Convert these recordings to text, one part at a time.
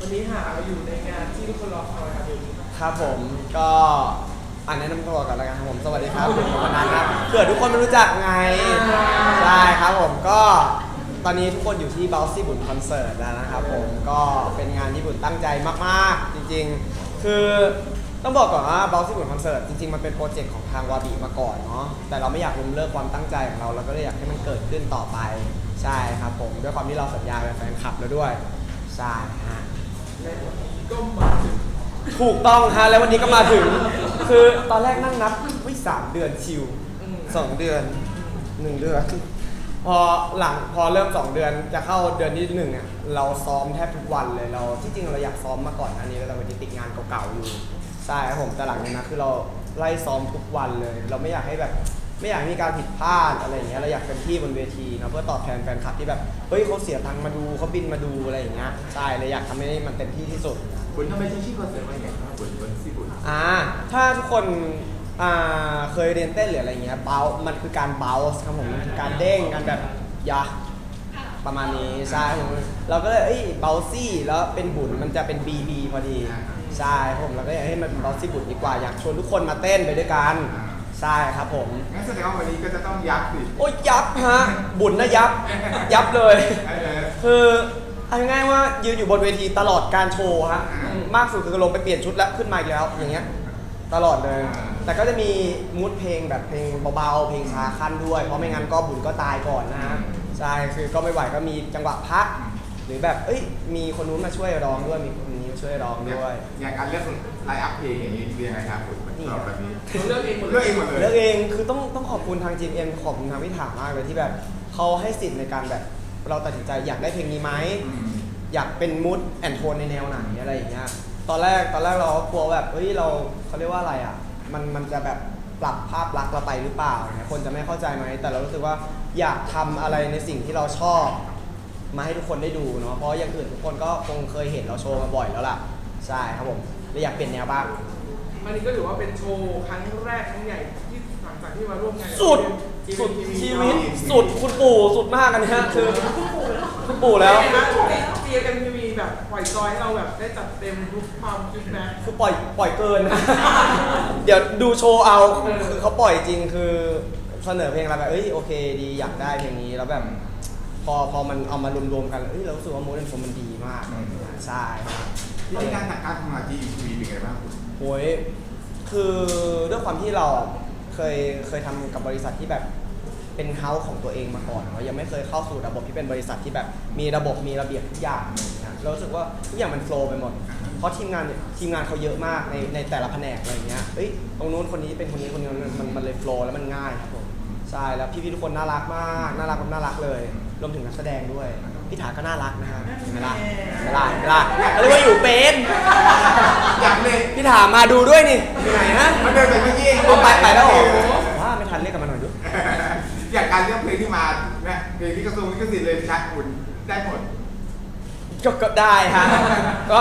วันนี้หาอยู่ในงานที่ทุกคนรอคอยครับผมครับผมก็อันแนะนำตัวก่อนแล้วกันครับผมสวัสดีครับผมวันนั้นครับเผื่อทุกคนไม่รู้จักไงใช่ครับผมก็ตอนนี้ทุกคนอยู่ที่เบลซี่บุญคอนเสิร์ตแล้วนะครับผมก็เป็นงานที่บุญตั้งใจมากๆ จริงๆ คือต้องบอกก่อนว่าเบลซี่บุญคอนเสิร์ตจริงๆ มันเป็นโปรเจกต์ของทางวาบีมาก่อนเนาะแต่เราไม่อยากล้มเลิกความตั้งใจของเราเราก็เลยอยากให้มันเกิดขึ้นต่อไป ใช่ครับผมด้วยความที่เราสัญญาเป็นแฟนคลับแล้วด้วยใช่ฮะ ก็มาถูกต้องฮะแล้ววันนี้ก็มาถึง คือตอนแรกนั่งนับวิสามเดือนชิวสองเดือนหนึ่งเดือน พอหลังพอเริ่มสองเดือนจะเข้าเดือนที่หนึ่งเนี่ยเราซ้อมแทบทุกวันเลยเราที่จริงเราอยากซ้อมมาก่อนอันนี้แล้วแต่วันนี้ติดงานเก่าๆอยู่ใช่ครับผมแต่หลังจากนั้นคือเราไล่ซ้อมทุกวันเลย เราไม่อยากให้แบบ ไม่อยากให้มีการผิดพลาดอะไรอย่างเงี้ยเราอยากเป็นที่บนเวทีนะเพื่อตอบแทนแฟนคลับที่แบบเฮ้ยเขาเสียตังค์มาดูเขาบินมาดูอะไรอย่างเงี้ยใช่เลยอยากทำให้มันเต็มที่ที่สุด คุณทำไมชื่อชื่อคอนเสิร์ตว่าอย่างไรครับคุณคุณซี่คุณอ่าถ้าทุกคนอ่าเคยเรียนเต้นหรืออะไรเงี้ยเบามันคือการเบาส์ครับผมมันคือการเด้งการแบบยะประมาณนี้ใช่ผมเราก็เลยเอ้ยเบลซี่แล้วเป็นบุญมันจะเป็น BB พอดีใช่ครับผมเราก็อยากให้มันเป็นเบลซี่บุญดีกว่าอยากชวนทุกคนมาเต้นไปด้วยกัน ใช่ครับผม งั้นแสดงว่าวันนี้ก็จะต้องยักษ์สิโอ้ยยับฮะ บุญนะยับ ยับเลย เออ คือเอาง่ายๆว่ายืนอยู่บนเวทีตลอดการโชว์ฮะอ่ามมากสุดคือลงไปเปลี่ยนชุดแล้วขึ้นมาอีกแล้วอย่างเงี้ยตลอดเลย อ่า แต่ก็จะมีมูดเพลงแบบเพลงเบาๆเพลงช้าขั้นด้วย เพราะไม่งั้นก็บุญก็ตายก่อนนะฮะใช่คือก็ไม่ไหวก็มีจังหวะพัก หรือแบบเอ้ยมีคนนู้นมาช่วยร้องด้วยมีคนนี้มา ช่วยร้องด้วย อย่างการเลือกไลน์อัพเพลงอย่างนี้คือยังไงครับคุณนี่ตอบแบบนี้เราเลือกเองหมดเลือกเองหมดเลย เลือกเองคือต้องต้องขอบคุณทาง GM ขอบคุณทางพิธามากเลยที่แบบเขาให้สิทธิ์ในการแบบเราตัดสินใจอยากได้เพลงนี้ไหม อืม อยากเป็นมูดแอนโทนในแนวไหนอะไรอย่างเงี้ย ตอนแรกตอนแรกเราก็กลัวแบบเฮ้ยเราเขาเรียกว่าอะไรอะ มันมันจะแบบปรับภาพลักษณ์เราไปหรือเปล่าเนี่ยคนจะไม่เข้าใจไหม แต่เรารู้สึกว่าอยากทำอะไรในสิ่งที่เราชอบ มาให้ทุกคนได้ดูเนาะเพราะอย่างอื่นทุกคนก็คงเคยเห็นเราโชว์มาบ่อยแล้วล่ะใช่ครับผมเลยอยากเปลี่ยนแนวบ้าง อันนี้ก็ถือว่าเป็นโชว์ครั้งแรกครั้งใหญ่ที่หลังจากที่มาร่วมงานกับ สุดทีมสุดทีชีวีวิต สุดคุณปู่สุดมากอันเนี้ยคือคุณปู่แล้วเจียกันทีวีแบบปล่อยจอยให้เราแบบได้จัดเต็มทุกความคิดนะคือปล่อยปล่อยเกิน เดี๋ยวดูโชว์เอาคือเขาปล่อยจริงคือเสนอเพลงอะไรแบบเอ้ยโอเคดีอยากได้เพลงนี้แล้วแบบ พอพอมันเอามารวมๆกันเอ้ยเรารู้สึกว่าโมเดิร์นโฟมันดีมากใช่ครับวิธีการจัดการทำงานที่ทีวีเป็นไงบ้างคุณโอ้ยคือด้วยความที่เราเคยเคยทำกับบริษัทที่แบบเป็นเฮาส์ของตัวเองมาก่อนเรายังไม่เคยเข้าสู่ระบบที่เป็นบริษัทที่แบบมีระบบมีระเบียบทุกอย่างอะไรอย่างเงี้ยเรารู้สึกว่าทุกอย่างมันโฟล์ไปหมด เพราะทีมงานเนี่ยทีมงานเขาเยอะมากในในแต่ละแผนกอะไรอย่างเงี้ยเอ้ยตรงนู้นคนนี้เป็นคนนี้คนนี้มันมันมันเลยโฟล์แล้วมันง่ายครับผมใช่แล้วพี่ๆทุกคนน่ารักมากน่ารักแบบน่ารักเลย รวมถึงนักแสดงด้วย พี่ถาก็น่ารักนะฮะเห็นไหม่ล่ะเห็นไหม่ล่ะเห็นไหม่ล่ะเขาเรียกว่าอยู่เป็นอยากเลยพี่ถามมาดูด้วยนี่อยู่ไหนฮะมันเดินไปเมื่อกี้เอาไปไปแล้วเหรอว่าไม่ทันเรียกกันมาหน่อยดูอยากการเลือกเพลงที่มาเนี่ยเพลงที่กระทรวงลิขสิทธิ์เลยชักคุณได้หมดก็ก็ได้ฮะก็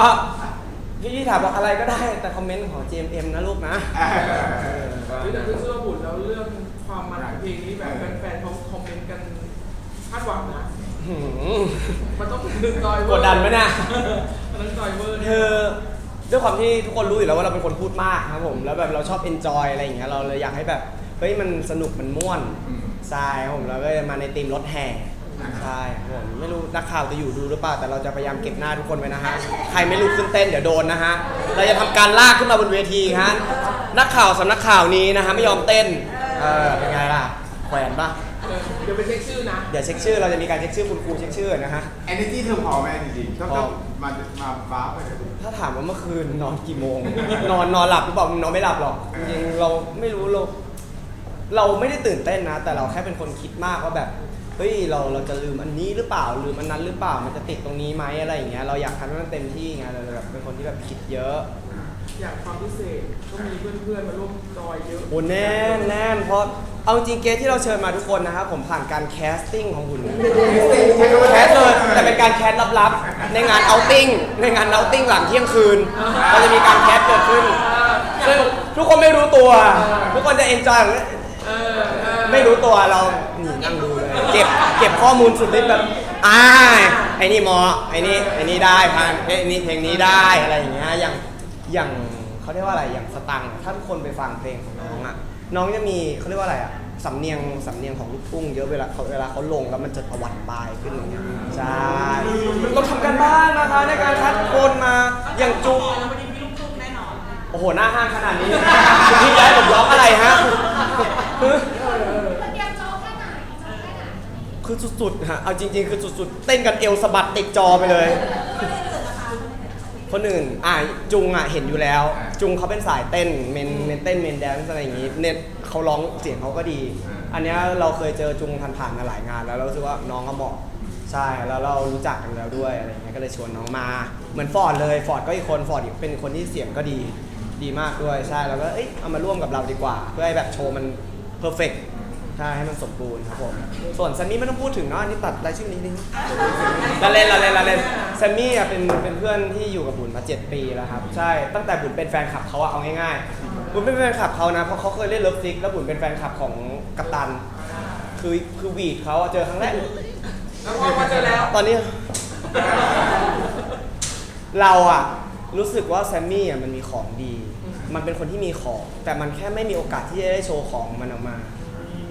พี่พี่ถามบอกอะไรก็ได้แต่คอมเมนต์ของ GMM นะลูกนะเออเออก็หรือแต่คือเชื่อบุญแล้วเรื่องความมันของเพลงนี้แบบแฟนๆเขาคอมเมนต์กัน คาดหวังนะ หืมมันต้องดึงดอยเวกอร์ดดันไหมเนี่ยมันต้องดอยเวอร์คือด้วยความที่ทุกคนรู้อยู่แล้วว่าเราเป็นคนพูดมากครับผมแล้วแบบเราชอบ enjoy อะไรอย่างเงี้ยเราเลยอยากให้แบบเฮ้ยมันสนุกมันม่วนอืม ใช่ครับผมแล้วก็มาในธีมรถแห่ใช่ครับผมไม่รู้นักข่าวจะอยู่ดูหรือเปล่าแต่เราจะพยายามเก็บหน้าทุกคนไว้นะฮะใครไม่ลุกขึ้นเต้นเดี๋ยวโดนนะฮะเราจะทำการลากขึ้นมาบนเวทีฮะนักข่าวสำนักข่าวนี้นะฮะไม่ยอมเต้นเออเป็นไงล่ะแขวนปะเออเดี๋ยวไปเช็คชื่อนะ เดี๋ยวเช็คชื่อเราจะมีการเช็คชื่อคุณครูเช็คชื่อนะฮะ เอเนจีเธอพอไหมจริงๆต้องพอต้องมามาบ้าไปเลย ถ้าถามว่าเมื่อคืนนอนกี่โมง นอนนอนหลับหรือเปล่านอนไม่หลับหรอกจริงๆเราไม่รู้เราเราไม่ได้ตื่นเต้นนะ แต่เราแค่เป็นคนคิดมากว่าแบบเฮ้ยเราเราจะลืมอันนี้หรือเปล่าลืมอันนั้นหรือเปล่ามันจะติดตรงนี้ไหมอะไรอย่างเงี้ยเราอยากทำให้มันเต็มที่ไงเราเลยแบบเป็นคนที่แบบคิดเยอะอย่างความพิเศษก็มีเพื่อนๆมาร่วมจอยเยอะ โอ้แน่นแน่นเพราะ เอาจริงๆเกสที่เราเชิญมาทุกคนนะครับผมผ่านการแคสติ้งของคุณนะแคสเลยแต่เป็นการแคสลับๆ ในงานเอาติ้งในงานเอาติ้งหลังเที่ยงคืนเราจะมีการแคสเกิดขึ้นซึ่งทุกคนไม่รู้ตัว ทุกคนจะเอนจอยเออเออไม่รู้ตัวเราหนีนั่งดูเลยเก็บเก็บข้อมูลสุดฤทธิ์แบบอ้ายไอ้นี่เหมอไอ้นี่ไอ้นี่ได้ผ่านไอ้นี่เพลงนี้ได้อะไรอย่างเงี้ยอย่างอย่าง เขาเรียกว่าอะไรอย่างสตังค์ถ้าทุกคนไปฟังเพลงของน้องอะน้องจะมีเขาเรียกว่าอะไรอะสำเนียงสำเนียงของลูกทุ่งเยอะเวลาเขาเวลาเขาลงแล้วมันจะตะวันปลายขึ้นอย่างเงี้ยใช่เราทำกันบ้านนะคะในการคัดคนมาอย่างจุงแล้ววันนี้มีลูกทุ่งแน่นอนโอ้โหหน้าห้างขนาดนี้คุณพี่ย้ายผมร้องอะไรฮะเตรียมโจ๊กแค่ไหนโจ๊กแค่ไหนคือสุดๆฮะเอาจริง ๆ คือสุดๆ เต้นกันเอวสะบัดติดจอไปเลย คนอื่นอะจุงอะเห็นอยู่แล้วจุงเขาเป็นสายเต้นเมนเมนเต้นเมนแดนซ์อะไรอย่างงี้เน็ตเขาร้องเสียงเขาก็ดีอันเนี้ยเราเคยเจอจุงผ่านๆมาหลายงาน แล้วเรารู้สึกว่าน้องเขาเหมาะใช่แล้วเรารู้จักกันแล้วด้วยอะไรอย่างเงี้ยก็เลยชวนน้องมา เหมือนฟอร์ดเลยฟอร์ดก็อีกคนฟอร์ดอีกเป็นคนที่เสียงก็ดีดีมากด้วยใช่แล้วก็เอ้ยเอามาร่วมกับเราดีกว่า เพื่อให้แบบโชว์มันเพอร์เฟก ใช่ให้มันสมบูรณ์ครับผม ส่วนซันนี่ไม่ต้องพูดถึงเนาะอันนี้ตัดรายชื่อนี้นิดนึงละเล่นละเล่นละเล่นแซมมี่อะเป็นเป็นเพื่อนที่อยู่กับบุญมา 7 ปีแล้วครับ ใช่ ตั้งแต่บุญเป็นแฟนคลับเขาอะเอาง่ายๆ บุญเป็นแฟนคลับเขานะ เพราะเขาเคยเล่นเลิฟซิก แล้วบุญเป็นแฟนคลับของกัปตัน คือคือวีดเขาอะเจอครั้งแรก แล้วพอมาเจอแล้ว ตอนนี้ เราอะรู้สึกว่าแซมมี่อะมันมีของดี มันเป็นคนที่มีของ แต่มันแค่ไม่มีโอกาสที่จะได้โชว์ของมันออกมา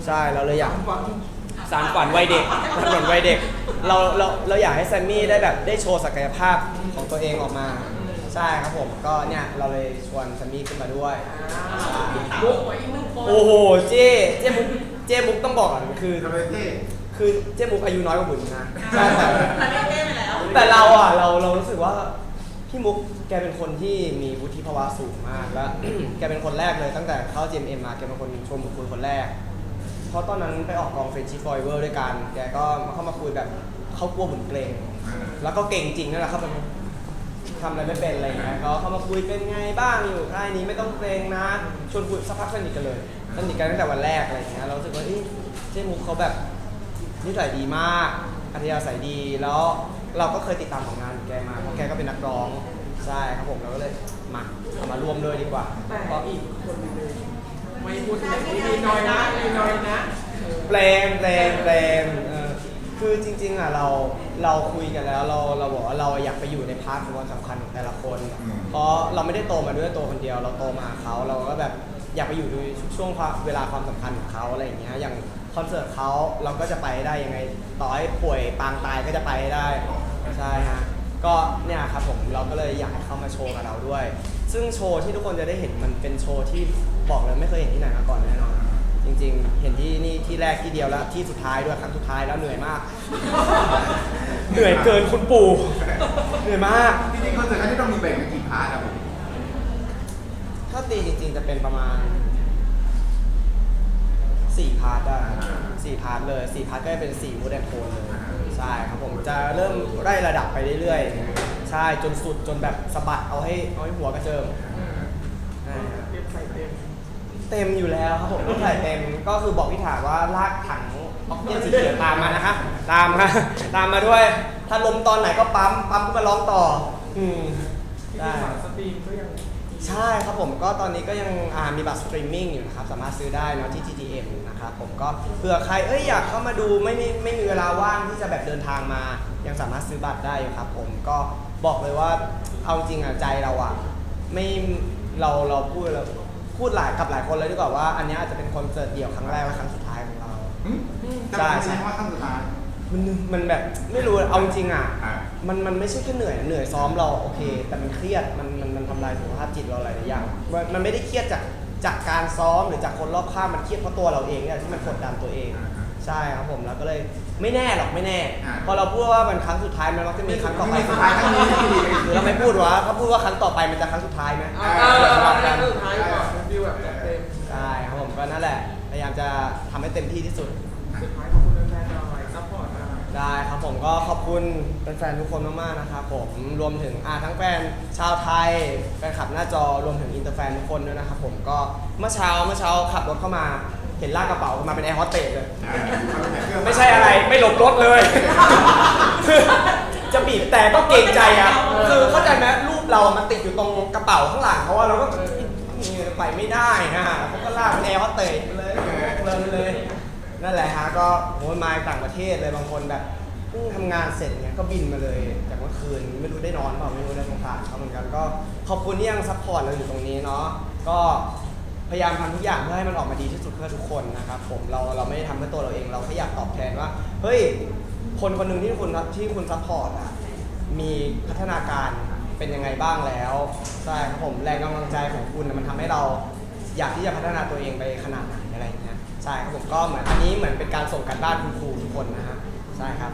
ใช่เราเลยอยากฟังสารฝันวัยเด็กสารฝันวัยเด็ก เราเราเราอยากให้แซมมี่ได้แบบได้โชว์ศักยภาพของตัวเองออกมา ใช่ครับผมก็เนี่ยเราเลยชวนแซมมี่ขึ้นมาด้วยมุกไว้อีกหนึ่งคนโอ้โหเจ๊เจ๊มุกเจ๊มุกต้องบอกก่อนคือ ทำไมเท่คือเจ๊มุกอายุน้อยกว่าบุญนะใช่แต่แต่ไม่เก้ไปแล้วแต่เราอะเราเรารู้สึกว่าพี่มุกแกเป็นคนที่มีวุฒิภาวะสูงมากแล้วแกเป็นคนแรกเลยตั้งแต่เข้า GMM มาแกเป็นคนชวนผมคุยคนแรก เพราะตอนนั้นไปออกกองเฟรนชิฟอยเวอร์ด้วยกัน แกก็มาเข้ามาคุยแบบเขากลัวบุญเกรง แล้วก็เก่งจริงนั่นแหละครับทำอะไรไม่เป็นอะไรอย่างเงี้ยเขาเข้ามาคุยเป็นไงบ้างอยู่ค่ายนี้ไม่ต้องเกรงนะ ชวนคุยสักพักสนิทกันเลยสนิทกันตั้งแต่วันแรกอะไรอย่างเงี้ยเราสึกว่าเอ้ยเจ๊มุกเขาแบบนิสัยดีมาก อัธยาศัยดี แล้วเราก็เคยติดตามผลงงานของแกมา เพราะแกก็เป็นนักร้อง ใช่ครับผม เราก็เลยมาเอามาร่วมด้วยดีกว่าเพราะอีกคนหนึงเลย ไม่พูดถึงมีน้อยนะมีน้อยนะเออแปลงแปลงแปลงเออคือจริงๆอะเราเราคุยกันแล้วเราเราบอกว่าเราอยากไปอยู่ในพาร์ทของความสำคัญของแต่ละคนเพราะเราไม่ได้โตมาด้วยตัวคนเดียว เราโตมากับเขาเราก็แบบอยากไปอยู่ในช่วงความเวลาความสำคัญของเขาอะไรอย่างเงี้ยอย่างคอนเสิร์ตเขาเราก็จะไปได้ยังไงต่อให้ป่วยปางตายก็จะไปได้ใช่ฮะก็เนี่ยครับผมเราก็เลยอยากให้เขามาโชว์กับเราด้วย ซึ่งโชว์ที่ทุกคนจะได้เห็นมันเป็นโชว์ที่ บอกเลยไม่เคยเห็นที่ไหนมาก่อนแน่นอนจริง ๆ เห็นที่นี่ที่แรกที่เดียวแล้วที่สุดท้ายด้วยครั้งสุดท้ายแล้วเหนื่อยมาก เหนื่อยเกินคุณปู่เหนื่อยมาก จริงๆคอนเสิร์ตครั้งนี้ต้องมีแบ่งเป็นกี่พาร์ทครับผมถ้าตีจริง ๆ จะเป็นประมาณสี่พาร์ทได้สี่พาร์ทเลยสี่พาร์ทก็จะเป็นสี่มูดแอนโทนเลยใช่ครับผมจะเริ่มไล่ระดับไปเรื่อยๆ ใช่จนสุดจนแบบสะบัดเอาให้เอาให้หัวกระเจิงใช่ครับ เก็บใส่เต็ม เต็มอยู่แล้วครับผมต้องใส่เต็มก็คือบอกพี่ถาว่าลากถังออกซิเจนสีเขียวตามมานะคะ ตามค่ะตามมาด้วย ถ้าลมตอนไหนก็ปั๊มปั๊มขึ้นมาร้องต่อ อืมที่ได้ฝาสตรีมก็ยังใช่ครับผมก็ตอนนี้ก็ยังอ่ามีบัตรสตรีมมิ่งอยู่นะครับ สามารถซื้อได้เนอะที่ GTM นะครับผมก็เผื่อใครเอ้ยอยากเข้ามาดูไม่มีไม่มีเวลาว่างที่จะแบบเดินทางมา ยังสามารถซื้อบัตรได้อยู่ครับผมก็บอกเลยว่าเอาจริงอะใจเราอะไม่เราเราพูดเรา พูดหลายกับหลายคนเลยดีกว่าว่าอันเนี้ยอาจจะเป็นคอนเสิร์ตเดี่ยวครั้งแรกและครั้งสุดท้ายของเราหึใช่จะใช่ เป็นว่าครั้งสุดท้าย มันมันแบบไม่รู้เอาจริงๆอะอ่า มันมันไม่ใช่แค่เหนื่อยเหนื่อยซ้อมเราโอเค แต่มันเครียดมันมันมันทำลายสุขภาพจิตเราหลายๆอย่างมันมันไม่ได้เครียดจากจากการซ้อมหรือจากคนรอบข้างมันเครียดเพราะตัวเราเองเนี่ยที่มันกดดันตัวเอง ใช่ครับผมแล้วก็เลยไม่แน่หรอกไม่แน่ อ่า พอเราพูดว่ามันครั้งสุดท้ายมันมักจะมีครั้งต่อไปมีสุดท้ายครั้งนี้หรือเราไม่พูดวะเขาพูดว่าครั้งต่อไปมันจะครั้งสุดท้ายไหมอ่าเอเอออสลับคกัรั้นงสุดท้ายก่อนเป็นฟิลแบบจัดเต็ม ใช่ครับผม ก็นั่นแหละ พยายามจะทำให้เต็มที่ที่สุด สุดท้ายขอบคุณแฟนๆหน่อยซัพพอร์ตหน่อยได้ครับผมก็ขอบคุณแฟนๆทุกคนมากๆนะครับผมรวมถึงอ่าทั้งแฟนชาวไทยแฟนคลับหน้าจอรวมถึงอินเตอร์แฟนทุกคนด้วยนะครับผมก็เมื่อเช้าเมื่อเช้าขับรถเข้ามา เห็นลากกระเป๋ามาเป็นแอร์โฮสเตสเลย ไม่ใช่อะไรไม่หลบรถเลย คือจะบีบแต่ก็เกรงใจอะ คือเข้าใจไหมรูปเรามันติดอยู่ตรงกระเป๋าข้างหลังเขาว่าเราก็ ไปไม่ได้นะเขาก็ลากเป็นแอร์เตสไปเลยเลยเลย นั่นแหละฮะก็โอ้ยมาต่างประเทศเลยบางคนแบบเพิ่งทำงานเสร็จเนี่ยก็บินมาเลยจากเมื่อคืนไม่รู้ได้นอนเปล่าไม่รู้ได้สงสารเขาเหมือนกันก็ขอบคุณที่ยังซัพพอร์ตเราอยู่ตรงนี้เนาะก็พยายามทำทุกอย่างเพื่อให้มันออกมาดีที่สุดเพื่อทุกคนนะครับผมเราเราไม่ได้ทำเพื่อตัวเราเองเราแค่อยากตอบแทนว่าเฮ้ยคนคนหนึ่งที่คุณที่คุณซัพพอร์ตอะมีพัฒนาการ เป็นยังไงบ้างแล้วใช่ครับผมแรงกำลังใจของคุณน่ะมันทำให้เราอยากที่จะพัฒนาตัวเองไปขนาดไหนอะไรอย่างเงี้ยใช่ครับผมก็เหมือนอันนี้เหมือนเป็นการส่งการบ้านคุณครูทุกคนนะฮะใช่ครับ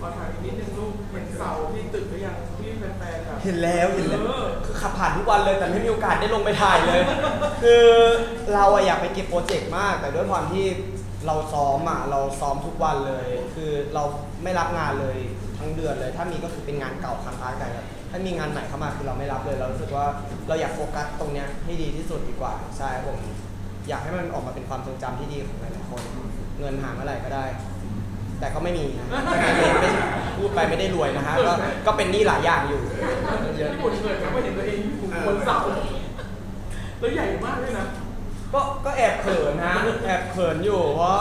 ขอถามอีกนิดนึงลูกเป็นเสาที่ตึกหรือยังที่แฟนๆแบบ เห็นแล้วเห็นแล้วเออ คือขับผ่านทุกวันเลยแต่ไม่มีโอกาสได้ลงไปถ่ายเลย คือเราอะอยากไปเก็บโปรเจกต์มาก แต่ด้วยความที่เราซ้อมอะเราซ้อมทุกวันเลย คือเราไม่รับงานเลยทั้งเดือนเลย ถ้ามีก็คือเป็นงานเก่าค้างๆกันครับ ถ้ามีงานใหม่เข้ามาคือเราไม่รับเลยเรารู้สึกว่าเราอยากโฟกัสตรงเนี้ยให้ดีที่สุดดีกว่าใช่ผมอยากให้มันออกมาเป็นความทรงจำที่ดีของหลายๆคน เงินหาเมื่อไหร่ก็ได้ แต่ก็ไม่มีนะไม่ไม่พูดไปไม่ได้รวยนะฮะก็ก็เป็นหนี้หลายอย่างอยู่เยอะ ญี่ปุ่นเคยครับว่าเห็นตัวเองอยู่บนเสาแล้วใหญ่มากเลยนะ ก็ก็แอบเขินนะ แอบเขินอยู่เพราะ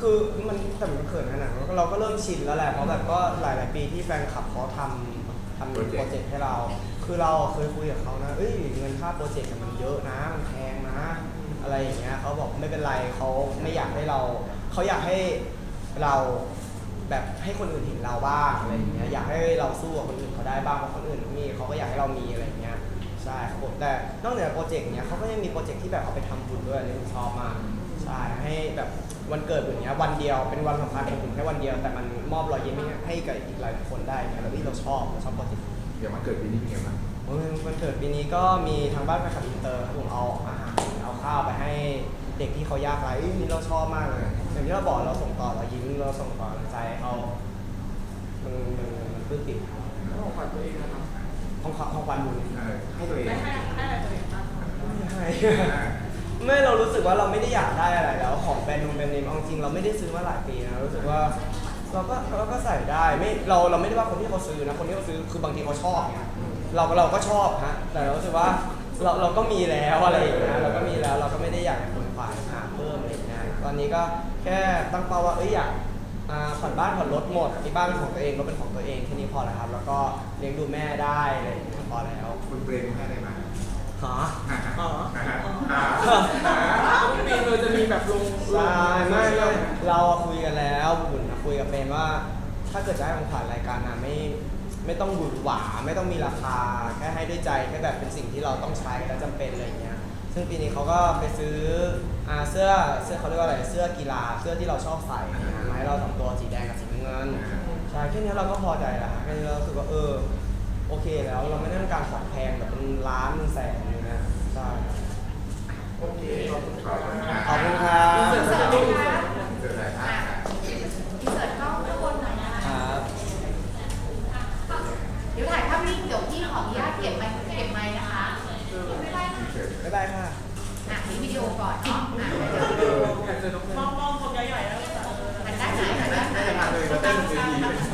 คือมันแต่มันเขินขนาดนั้นเราก็เริ่มชินแล้วแหละเพราะแบบก็หลาย ๆ ปีที่แฟนคลับเขาทำ ทำโปรเจกต์ให้เรา คือเราเคยคุยกับเขานะ เอ้ยเงินค่าโปรเจกต์มันเยอะนะ มันแพงนะ อะไรอย่างเงี้ยเขาบอกไม่เป็นไรเขาไม่อยากให้เรา เขาอยากให้เราแบบให้คนอื่นเห็นเราบ้างอะไรอย่างเงี้ย อยากให้เราสู้กับคนอื่นเขาได้บ้างเพราะคนอื่นเขามีเขาก็อยากให้เรามีอะไรอย่างเงี้ย ใช่ครับผมแต่นอกเหนือโปรเจกต์เนี้ยเขาก็ยังมีโปรเจกต์ที่แบบเอาไปทำบุญด้วยอันนี้ผมชอบมาก ใช่ให้แบบวันเกิดอย่างเงี้ยวันเดียวเป็นวันสำคัญของผมแค่วันเดียวแต่มันมอบรอยยิ้มให้กับอีกหลายคนได้เนี่ยแล้วที่เราชอบเราชอบโปรเจกต์เดี๋ยวมาเกิดปีนี้เป็นไงบ้างโอ้ยวันเกิดปีนี้ก็มีทางบ้านแฟนคลับอินเตอร์ครับผมเอาอาหารเอาข้าวไปให้เด็กที่เขายากไร้นี่เราชอบมากเลยอย่างที่เราบอกเราส่งต่อเรายิ้มเราส่งต่อกำลังใจให้เขามันมันมันปลื้มปิ่มแล้วของขวัญตัวเองนะครับห้องห้องวันบุญเออให้ตัวเองได้ให้ให้อะไรตัวเองบ้างคะ ไม่เรารู้สึกว่าเราไม่ได้อยากได้อะไรแล้วของแบรนด์นงแบรนด์เนมเอาจริงเราไม่ได้ซื้อมาหลายปีนะรู้สึกว่าเราก็เราก็ใส่ได้ไม่เราเราไม่ได้ว่าคนที่เขาซื้อนะคนที่เขาซื้อคือบางทีเขาชอบไงเราเราก็ชอบฮะแต่เรารู้สึกว่าเราเราก็มีแล้วอะไรอย่างเงี้ยเราก็มีแล้วเราก็ไม่ได้อยากให้คนฝ่ายหาเพิ่มอะไรอย่างเงี้ยตอนนี้ก็แค่ตั้งเป้าว่าเอ้ยอยากอ่าผ่อนบ้านผ่อนรถหมดที่บ้านเป็นของตัวเองรถเป็นของตัวเองแค่นี้พอแล้วครับ แล้วก็เลี้ยงดูแม่ได้อะไรอย่างเงี้ยพอแล้ว คุณเบรมให้ได้ไหม หาอ๋อนะฮะอ่าทุกปีเลยจะมีแบบลงลใช่งไม่ไม่เราอะคุยกันแล้วบุญอะคุยกับเปนว่า ถ้าเกิดจะให้ของขวัญรายการนะไม่ไม่ต้องหวือหวาไม่ต้องมีราคาแค่ให้ด้วยใจแค่แบบเป็นสิ่งที่เราต้องใช้และจำเป็นอะไรอย่างเงี้ยซึ่งปีนี้เขาก็ไปซื้ออาเสื้อเสื้อเขาเรียกว่าอะไรเสื้อกีฬาเสื้อที่เราชอบใส่นะมาให้เราสองตัวสีแดงกับสีน้ำเงินใช่แค่นี้เราก็พอใจละแค่นี้เรารู้สึกว่าเออ โอเคแล้วเราไม่ได้ต้องการของแพงแบบเป็นล้านเป็นแสนเลยนะใช่ โอเค ขอบคุณครับบคุณค่ะขอบคุณครัอินเสิร์ตบเจออะไรครับอินเสิร์ตกล้องข้างบนหน่อยนะคะรับเดี๋ยวถ่ายภาพนิ่งเดี๋ยวพี่ขออนุญาตเก็บไมค์เก็บไมค์นะคะไม่ได้ค่ะบ๊ายบายค่ะอะนี่วิดีโอก่อนเนาะอะเดี๋ยวอยากเจอน้องแพมองมองคนใหญ่ๆแล้วหันด้านไหนหันด้านไหนได้มาเ